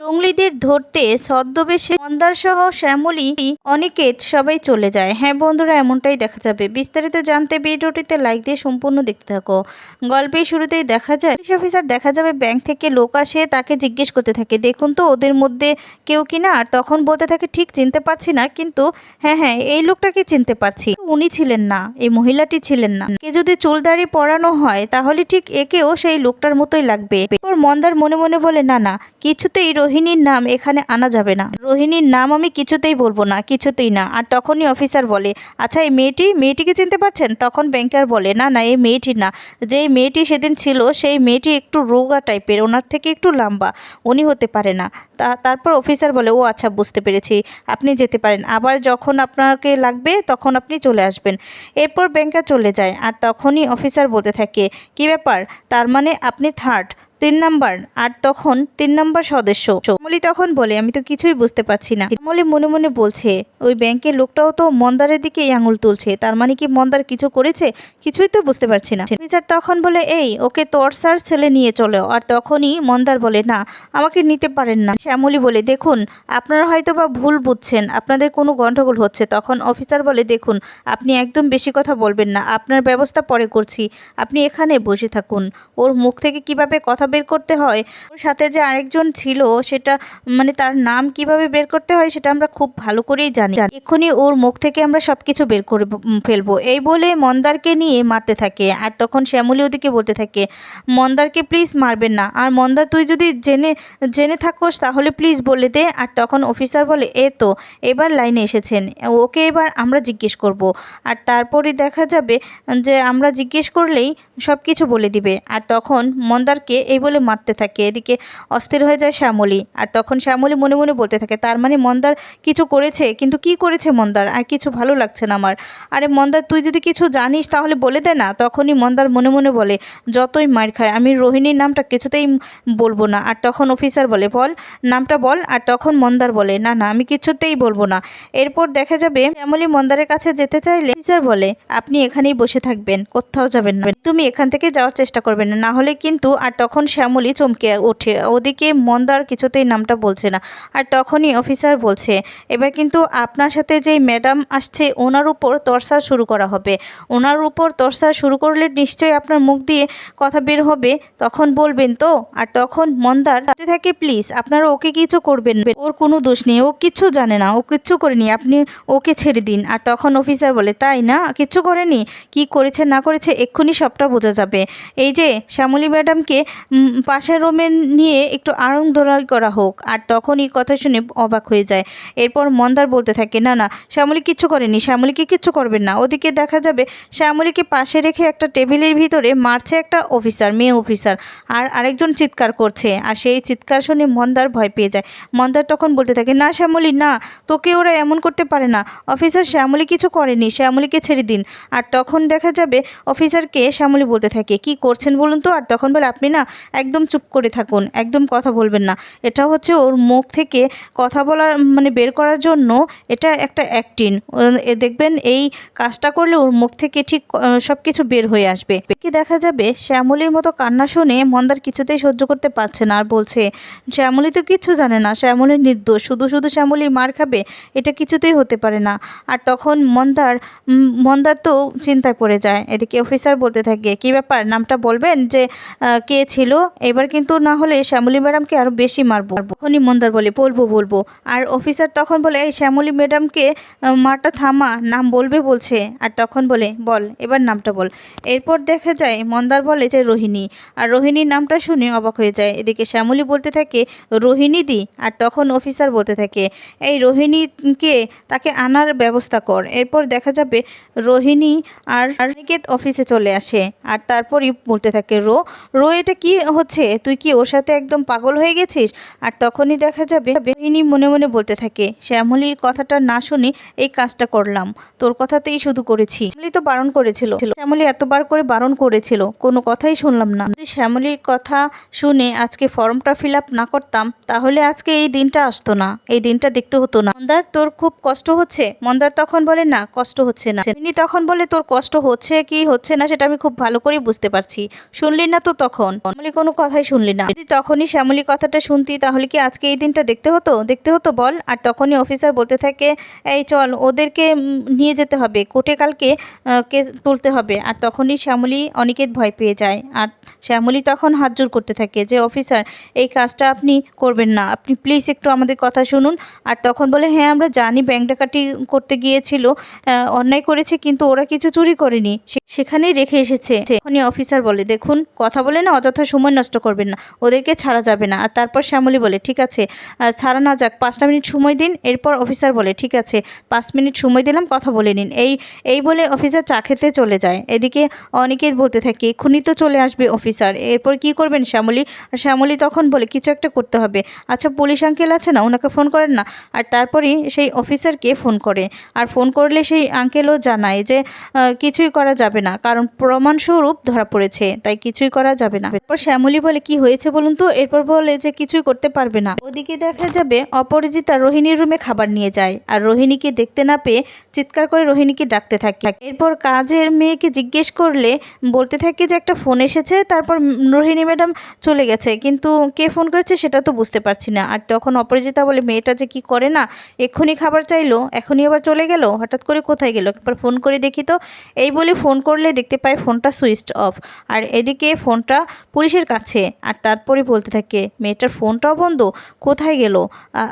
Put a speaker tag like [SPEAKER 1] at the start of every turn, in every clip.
[SPEAKER 1] জঙ্গলিদের ধরতে ছদ্মবেশে মন্দার সহ শ্যামলী অনিকেত সবাই চলে যায়। হ্যাঁ বন্ধুরা, এমনটাই দেখা যাবে। বিস্তারিত জানতে ভিডিওটিতে লাইক দিয়ে সম্পূর্ণ দেখতে থাকো। গল্পের শুরুতেই দেখা যায়, পুলিশ অফিসার দেখা যাবে ব্যাংক থেকে লোক আসে, তাকে জিজ্ঞেস করতে থাকে, দেখুন তো, ওদের মধ্যে কেউ কিনা আর তখন বলতে থাকে, ঠিক, চিনতে পারছি না, কিন্তু হ্যাঁ হ্যাঁ এই লোকটাকে চিনতে পারছি। উনি ছিলেন না, এই মহিলাটি ছিলেন না। কে যদি চুল দাড়ি পরানো হয়, তাহলে ঠিক একেও সেই লোকটার মতোই লাগবে। এরপর মন্দার মনে মনে বলে, না না, কিছুতেই রোহিণীর নাম এখানে আনা যাবে না। রোহিণীর নাম আমি কিছুতেই বলব না, কিছুতেই না। আর তখনই অফিসার বলে আচ্ছা এই মেয়েটি, মেয়েটিকে চিনতে পারছেন? তখন ব্যাংকার বলে, না না, এই মেয়েটি না। যেই মেয়েটি সেদিন ছিল, সেই মেয়েটি একটু রোগা টাইপের, ওনার থেকে একটু লম্বা, উনি হতে পারে না। তা, তারপর অফিসার বলে, ও আচ্ছা বুঝতে পেরেছি, আপনি যেতে পারেন। আবার যখন আপনাকে লাগবে, তখন আপনি চলে আসবেন। এরপর ব্যাংকার চলে যায়, আর তখনই অফিসার বলতে থাকে, কি ব্যাপার? তার মানে আপনি থার্ড? তিন নাম্বার, আর তখন তিন নাম্বার সদস্য। শ্যামলী তখন বলে, আমি তো কিছুই বুঝতে পারছি না। শ্যামলী মনে মনে বলছে, ওই ব্যাংকের লোকটাও তো মন্দারের দিকে আঙুল তুলছে। তার মানে কি মন্দার কিছু করেছে? কিছুই তো বুঝতে পারছি না। অফিসার তখন বলে, এই, ওকে তোর তরসার ছেলে নিয়ে চলো। আর তখনই মন্দার বলে, না, আমাকে নিতে পারেন না। শ্যামলি বলে, দেখুন, আপনারা হয়তো বা ভুল বুঝছেন। আপনাদের কোনো গন্ডগোল হচ্ছে। তখন অফিসার বলে, দেখুন, আপনি একদম বেশি কথা বলবেন না। আপনার ব্যবস্থা পরে করছি। আপনি এখানে বসে থাকুন। ওর মুখ থেকে কীভাবে কথা বের করতে হয়। ওর সাথে যে আরেকজন ছিল, সেটা মানে তার নাম কীভাবে বের করতে হয়, সেটা আমরা খুব ভালো করেই জানি। এক্ষুনি ওর মুখ থেকে আমরা সব কিছু বের করে ফেলব এই বলে মন্দারকে নিয়ে মারতে থাকে। আর তখন শ্যামলী ওদিকে বলতে থাকে, মন্দারকে প্লিজ মারবেন না। আর মন্দার, তুই যদি জেনে জেনে থাকোস, তাহলে প্লিজ বলে দে। আর তখন অফিসার বলে, এ তো, এবার লাইনে এসেছেন। ওকে এবার আমরা জিজ্ঞেস করব। আর তারপরে দেখা যাবে যে, আমরা জিজ্ঞেস করলেই সব কিছু বলে দিবে। আর তখন মন্দারকে এই বলে মারতে থাকে। এদিকে অস্থির হয়ে যায় শ্যামলী। আর তখন শ্যামলী মনে মনে বলতে থাকে, তার মানে মন্দার কিছু করেছে? কিন্তু কি করেছে মন্দার? আর কিছু ভালো লাগছে না আমার। আরে মন্দার, তুই যদি কিছু জানিস তাহলে বলে দে না। তখনই মন্দার মনে মনে বলে, যতই মার খায়, আমি রোহিণীর নামটা কিছুতেই বলব না। আর তখন অফিসার বলে, বল, নামটা বল। আর তখন মন্দার বলে, না না, আমি কিছুতেই বলব না। এরপর দেখা যাবে শ্যামলী মন্দারের কাছে যেতে চাইলে অফিসার বলে, আপনি এখানেই বসে থাকবেন, কোথাও যাবেন না। তুমি এখান থেকে যাওয়ার চেষ্টা করবেন না। হলে কিন্তু, আর তখন শ্যামলী চমকে ওঠে। ওদিকে মন্দার কিছুতেই নামটা বলছে না। আর তখনই অফিসার বলছে, এবার কিন্তু আপনার সাথে যেই ম্যাডাম আসছে, ওনার উপর তরসা শুরু করা হবে। ওনার উপর তরসা শুরু করলে নিশ্চয়ই আপনার মুখ দিয়ে কথা বের হবে। তখন বলবেন তো? আর তখন মন্দার বলতে থাকে, প্লিজ, আপনারা ওকে কিছু করবেন ওর কোনো দোষ নেই, ও কিচ্ছু জানে না, ও কিচ্ছু করেনি, আপনি ওকে ছেড়ে দিন। আর তখন অফিসার বলে, তাই না? কিচ্ছু করেনি? কি করেছে, না করেছে, এক্ষুনি সবটা বোঝা যাবে। এই যে, শ্যামলী ম্যাডামকে পাশের রুমে নিয়ে একটু আড়ং ধরাই করা হোক, আর তখন এই কথা শুনে অবাক হয়ে যায়। এরপর মন্দার বলতে থাকে, না না, শ্যামলী কিচ্ছু করেনি, শ্যামলীকে কিচ্ছু করবেন না। ওদিকে দেখা যাবে শ্যামলীকে পাশে রেখে একটা টেবিলের ভিতরে মারছে একটা অফিসার মেয়ে অফিসার আর আরেকজন চিৎকার করছে, আর সেই চিৎকার শুনে মন্দার ভয় পেয়ে যায়। মন্দার তখন বলতে থাকে, না, শ্যামলী, না, তোকে ওরা এমন করতে পারে না। অফিসার শ্যামলী কিছু করেনি, শ্যামলীকে ছেড়ে দিন। আর তখন দেখা যাবে অফিসারকে শ্যামলী বলতে থাকে, কি করছেন বলুন তো? আর তখন বলে, আপনি না একদম চুপ করে থাকুন, একদম কথা বলবেন না। এটা হচ্ছে ওর মুখ থেকে কথা বলার মানে বের করার জন্য এটা একটা অ্যাক্টিং দেখবেন এই কাজটা করলে ওর মুখ থেকে ঠিক সব কিছু বের হয়ে আসবে। কি দেখা যাবে, শ্যামলীর মতো কান্না শুনে মন্দার কিছুতেই সহ্য করতে পারছে না আর বলছে, শ্যামলী তো কিচ্ছু জানে না, শ্যামলী নির্দোষ, শুধু শুধু শ্যামলী মার খাবে, এটা কিছুতেই হতে পারে না। আর তখন মন্দার মন্দার তো চিন্তায় পড়ে যায়। এদিকে অফিসার বলতে থাকে, কি ব্যাপার, নামটা বলবেন যে কে ছিল? এবার কিন্তু না হলে শ্যামলী ম্যাডামকে আরও বেশি মারবো। তখনই মন্দার বলে, বলব বলব। আর অফিসার তখন বলে, এই শ্যামলী ম্যাডামকে মারটা থামা, নাম বলবে বলছে। আর তখন বলে, বল, এবার নামটা বল। এরপর দেখা যায়, মন্দার বলে যে, রোহিণী। আর রোহিণীর নামটা শুনে অবাক হয়ে যায়। এদিকে শ্যামলী বলতে থাকে, রোহিণী দি। আর তখন অফিসার বলতে থাকে, এই রোহিণীকে, তাকে আনার ব্যবস্থা কর। এরপর দেখা যাবে, রোহিণী আর অফিসে চলে আসে। আর তারপরই বলতে থাকে, রো রো, এটা কি হচ্ছে, তুই কি ওর সাথে একদম পাগল হয়ে গেছিস? আর তখনই দেখা যাবে রোহিণী মনে মনে বলতে থাকে। শ্যামলীর কথাটা না শুনে এই কাজটা করলাম। তোর কথাতেই শুধু করেছি। শ্যামলী তো বারণ করেছিল। শ্যামলী এতবার করে বারণ করেছিল। কোনো কথাই শুনলাম না। যদি শ্যামলীর কথা শুনে আজকে ফর্মটা ফিল না করতাম, তাহলে আজকে এই দিনটা আসতো না। এই দিনটা দেখতে হতো না। মন্দার, তোর খুব কষ্ট হচ্ছে? মন্দার তখন বলে, না, কষ্ট হচ্ছে না। তিনি তখন বলে, তোর কষ্ট হচ্ছে কি হচ্ছে না, সেটা আমি খুব ভালো করে বুঝতে পারছি। শুনলি না তো তখন? শ্যামলী কোনো কথাই শুনলি না। যদি তখনই শ্যামলী কথাটা শুনতি, তাহলে কি আজকে এই দিনটা দেখতে হতো? দেখতে হতো বল। আর তখনই অফিসার বলতে থাকে, এই চল, ওদেরকে নিয়ে যেতে হবে। কোর্টে কালকে কে তুলতে হবে। আর তখনই শ্যামলী অনিকেত ভয় পেয়ে যায়। আর শ্যামলী তখন হাত জোর করতে থাকে যে, অফিসার, এই কাজটা আপনি করবেন না। আপনি প্লিজ একটু আমাদের কথা শুনুন। আর তখন বলে হ্যাঁ আমরা জানি ব্যাংক ডাকাতি করতে গিয়েছিল অন্যায় করেছে, কিন্তু ওরা কিছু চুরি করেনি। সেখানেই রেখে এসেছে। তখনই অফিসার বলে, দেখুন, কথা বলে না, অযথা সময় নষ্ট করবেন না, ওদেরকে ছাড়া যাবে না। আর তারপর শ্যামলী বলে, ঠিক আছে ছাড়া না যাক, পাঁচটা মিনিট সময় দিন। এরপর অফিসার বলে, ঠিক আছে, পাঁচ মিনিট সময় দিলাম, কথা বলে নিন। এই এই বলে অফিসার চা খেতে চলে যায়। এদিকে অনেকেই বলতে থাকে, এক্ষুনি তো চলে আসবে অফিসার, এরপর কি করবেন শ্যামলী? আর শ্যামলী তখন বলে, কিছু একটা করতে হবে। আচ্ছা পুলিশ আঙ্কেল আছে না, ওনাকে ফোন করেন না? আর তারপরেই সেই অফিসারকে ফোন করে। আর ফোন করলে সেই আঙ্কেলও জানায় যে কিছুই করা যাবে না, কারণ প্রমাণস্বরূপ ধরা পড়েছে, তাই কিছুই করা যাবে না। এরপর শ্যামলী বলে, কি হয়েছে বলুন তো? এরপর বলে যে, কিছুই করতে পারবে না। ওদিকে দেখা যাবে, অপরাজিতা রোহিণীর রুমে খাবার নিয়ে যায় আর রোহিণীকে দেখতে না পেয়ে চিৎকার করে রোহিণীকে ডাকতে থাকে। এরপর কাজের মেয়েকে জিজ্ঞেস করলে বলতে থাকে যে, একটা ফোন এসেছে, তারপর রোহিণী ম্যাডাম চলে গেছে। কিন্তু কে ফোন করেছে সেটা তো বুঝতে পারছি না। আর তখন অপরাজিতা বলে, মেয়েটা যে কি করে না? এক্ষুনি খাবার চাইলো, এখনই আবার চলে গেল? হঠাৎ করে কোথায় গেল? একবার ফোন করে দেখি তো, এই বলে ফোন করলে দেখতে পায় ফোনটা সুইচ অফ। আর এদিকে ফোনটা পুলিশের কাছে। আর তারপরে বলতে থাকে, মেয়েটার ফোনটাও বন্ধ, কোথায় গেল?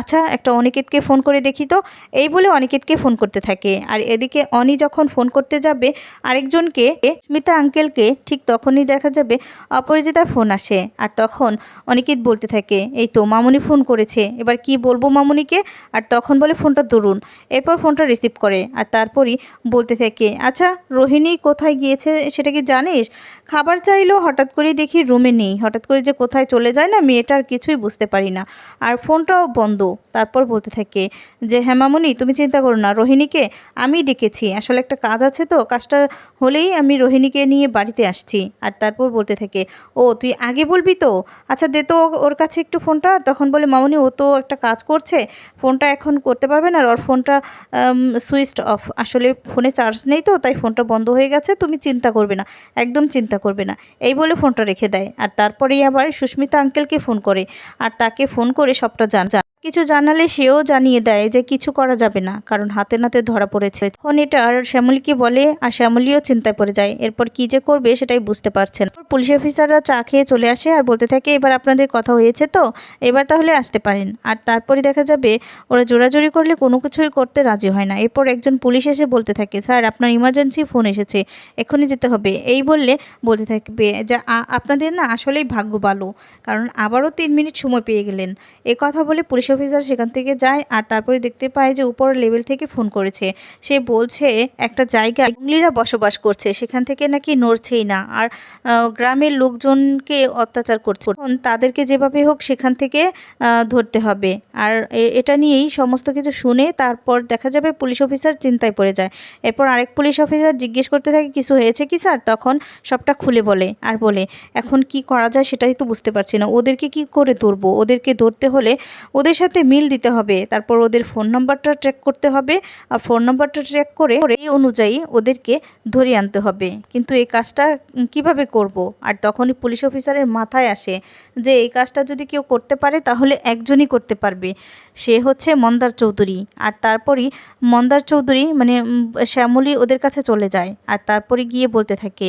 [SPEAKER 1] আচ্ছা একটা অনিকেতকে ফোন করে দেখি তো। এই বলে অনিকেতকে ফোন করতে থাকে। আর এদিকে অনি যখন ফোন করতে যাবে, আরেকজনকে স্মিতা আঙ্কেলকে, ঠিক তখনই দেখা যাবে অপরাজিতার ফোন আসে। আর তখন অনিকেত বলতে থাকে, এই তো মামুনি ফোন করেছে, এবার কি বলব মামুনিকে? আর তখন বলে, ফোনটা ধরুন। এরপর ফোনটা রিসিভ করে। আর তারপরই বলতে থাকে আচ্ছা রোহিণী কোথায় গিয়েছে সেটা কি জানিস? খাবার চাইলেও হঠাৎ করেই দেখি রুমে নেই। হঠাৎ করে যে কোথায় চলে যায় না মেয়েটার কিছুই বুঝতে পারি না। আর ফোনটাও বন্ধ। তারপর বলতে থাকে যে হ্যাঁ মামুনি, তুমি চিন্তা করো না, রোহিণীকে আমি ডেকেছি। আসলে একটা কাজ আছে তো, কাজটা হলেই আমি রোহিণীকে নিয়ে বাড়িতে আসছি। আর তারপর বলতে থাকে, ও, তুই আগে বলবি তো? আচ্ছা দে তো ওর কাছে একটু ফোনটা। তখন বলে, মামুনি, ও তো একটা কাজ করছে। ফোনটা এখন করতে পারবে না আর ওর ফোনটা সুইচ অফ। আসলে ফোনে চার্জ নেই তো, তাই ফোনটা বন্ধ হয়ে গেছে, তুমি চিন্তা করবে না। একদম চিন্তা করবে না। এই বলে ফোনটা রেখে দেয়। আর তারপরেই আবার সুস্মিতা আঙ্কেলকে ফোন করে। আর তাকে ফোন করে সবটা জান কিছু জানালে সেও জানিয়ে দেয় যে কিছু করা যাবে না, কারণ হাতে নাতে ধরা পড়েছে। তখন এটা আর শ্যামলীকে বলে, আর শ্যামলীও চিন্তায় পড়ে যায়, এরপর কি যে করবে সেটাই বুঝতে পারছেন পুলিশ অফিসাররা চা খেয়ে চলে আসে আর বলতে থাকে, এবার আপনাদের কথা হয়েছে তো, এবার তাহলে আসতে পারেন। আর তারপরে দেখা যাবে, ওরা জোরাজোরি করলে কোনো কিছুই করতে রাজি হয় না। এরপর একজন পুলিশ এসে বলতে থাকে, স্যার, আপনার ইমার্জেন্সি ফোন এসেছে এক্ষুনি যেতে হবে। এই বললে বলতে থাকবে যে আপনাদের না আসলেই ভাগ্য ভালো, কারণ আবারও তিন মিনিট সময় পেয়ে গেলেন। এ কথা বলে পুলিশ অফিসার সেখান থেকে যায় আর তারপরে দেখতে পায় যে উপর লেভেল থেকে ফোন করেছে। সে বলছে, একটা জায়গায় জঙ্গলিরা বসবাস করছে, সেখান থেকে নাকি নড়ছেই না। আর গ্রামের লোকজনকে অত্যাচার করছে। তাদেরকে যেভাবে হোক সেখান থেকে ধরতে হবে। আর এটা নিয়েই সমস্ত কিছু শুনে তারপর দেখা যাবে পুলিশ অফিসার চিন্তায় পড়ে যায়। এরপর আরেক পুলিশ অফিসার জিজ্ঞেস করতে থাকে, কিছু হয়েছে কি স্যার? তখন সবটা খুলে বলে আর বলে, এখন কি করা যায় সেটাই তো বুঝতে পারছি না। ওদেরকে কি করে ধরবো? ওদেরকে ধরতে হলে ওদের সাথে মিল দিতে হবে। তারপর ওদের ফোন নাম্বারটা ট্র্যাক করতে হবে আর ফোন নাম্বারটা ট্র্যাক করে এই অনুযায়ী ওদেরকে ধরে আনতে হবে। কিন্তু এই কাজটা কীভাবে করব? আর তখনই পুলিশ অফিসারের মাথায় আসে যে এই কাজটা যদি কেউ করতে পারে তাহলে একজনই করতে পারবে। সে হচ্ছে মন্দার চৌধুরী। আর তারপরই মন্দার চৌধুরী মানে শ্যামলী ওদের কাছে চলে যায় আর তারপরে গিয়ে বলতে থাকে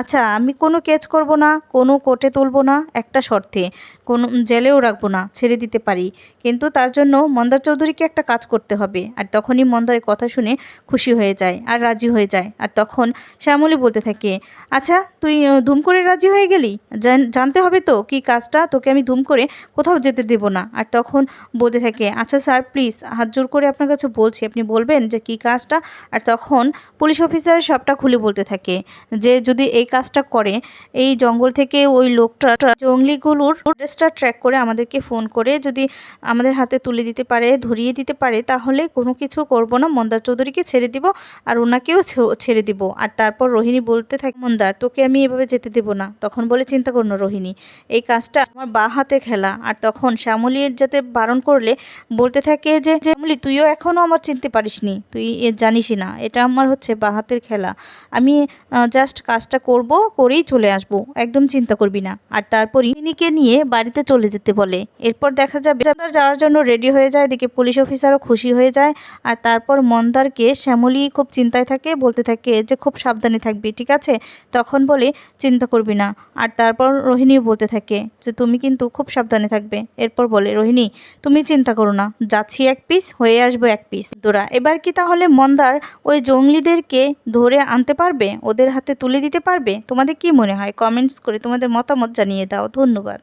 [SPEAKER 1] আচ্ছা আমি কোনো কেচ করব না, কোনো কোর্টে তুলবো না, একটা শর্তে। কোনো জেলেও রাখব না, ছেড়ে দিতে পারি। কিন্তু তার জন্য মন্দার চৌধুরীকে একটা কাজ করতে হবে। আর তখনই মন্দার কথা শুনে খুশি হয়ে যায় আর রাজি হয়ে যায়। আর তখন শ্যামলী বলতে থাকে আচ্ছা তুই ধুম করে রাজি হয়ে গেলি? জানতে হবে তো কি কাজটা? তোকে আমি ধুম করে কোথাও যেতে দেব না। আর তখন বলতে থাকে আচ্ছা স্যার, প্লিজ, হাত জোর করে আপনার কাছে বলছি, আপনি বলবেন যে কি কাজটা? আর তখন পুলিশ অফিসার সবটা খুলে বলতে থাকে, যে যদি এই কাজটা করে, এই জঙ্গল থেকে ওই লোকটা জঙ্গলিগুলোর অ্যাড্রেসটা ট্র্যাক করে আমাদেরকে ফোন করে যদি আমাদের হাতে তুলে দিতে পারে, ধরিয়ে দিতে পারে, তাহলে কোনো কিছু করব না। মন্দার চৌধুরীকে ছেড়ে দিব আর ওনাকেও ছেড়ে দিব। আর তারপর রোহিণী বলতে থাকে, মন্দার, তোকে আমি এভাবে যেতে দেব না। তখন বলে, চিন্তা করো না রোহিণী, এই কাজটা আমার বা হাতে খেলা। আর তখন শ্যামলী যাতে বারণ করলে বলতে থাকে যে, শ্যামলী, তুইও এখনও আমার চিনতে পারিসনি। তুই জানিসই না, এটা আমার হচ্ছে বা হাতের খেলা। আমি জাস্ট কাজটা করব, করেই চলে আসব, একদম চিন্তা করবি না। আর তারপর ইনিকে নিয়ে বাড়িতে চলে যেতে বলে। এরপর দেখা যাবে মন্দার যাওয়ার জন্য রেডি হয়ে যায়, এদিকে পুলিশ অফিসারও খুশি হয়ে যায়। আর তারপর মন্দারকে শ্যামলী খুব চিন্তায় থাকে, বলতে থাকে যে খুব সাবধানে থাকবি, ঠিক আছে? তখন বলে, চিন্তা করবি না। আর তারপর রোহিণীও বলতে থাকে যে, তুমি কিন্তু খুব সাবধানে থাকবে। এরপর বলে, রোহিণী, তুমি চিন্তা করো না, যাচ্ছি এক পিস হয়ে আসব এক পিস দোরা, এবার কি তাহলে মন্দার ওই জঙ্গলিদেরকে ধরে আনতে পারবে? ওদের হাতে তুলে দিতে পারবে? তোমাদের কি মনে হয়? কমেন্টস করে তোমাদের মতামত জানিয়ে দাও। ধন্যবাদ।